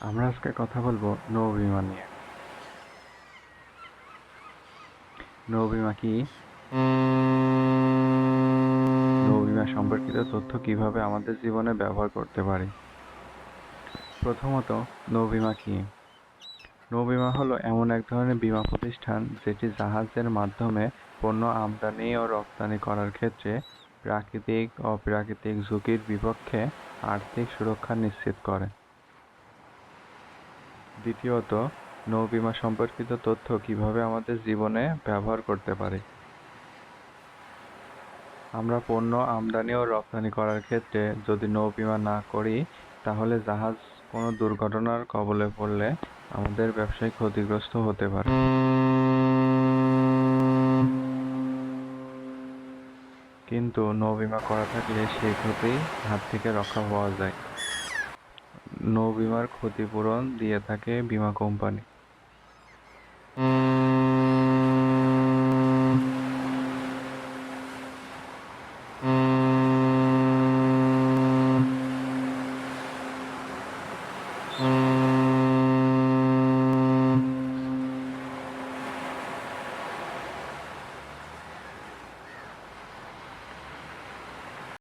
আমরা আজকে কথা বলব নৌ বিমা নিয়ে। নৌ বিমা কি? নৌ বিমা সম্পর্কিত তথ্য কীভাবে আমাদের জীবনে ব্যবহার করতে পারি? প্রথমত, নৌ বিমা কি? নৌ বিমা হলো এমন এক ধরনের বীমা প্রতিষ্ঠান যেটি জাহাজের মাধ্যমে পণ্য আমদানি ও রপ্তানি করার ক্ষেত্রে প্রাকৃতিক, অপ্রাকৃতিক ঝুঁকির বিপক্ষে আর্থিক সুরক্ষা নিশ্চিত করে। দ্বিতীয়ত নৌ বিমা সম্পর্কিত তথ্য কীভাবে আমাদের জীবনে ব্যবহার করতে পারি? আমরা পণ্য আমদানি ও রপ্তানি করার ক্ষেত্রে যদি নৌ বিমা না করি, তাহলে জাহাজ কোনো দুর্ঘটনার কবলে পড়লে আমাদের ব্যবসায় ক্ষতিগ্রস্ত হতে পারে। কিন্তু নৌ বিমা করা থাকলে সেই ক্ষতি হাত থেকে রক্ষা পাওয়া যায়। নৌ বিমার ক্ষতিপূরণ দিয়ে থাকে বীমা কোম্পানি।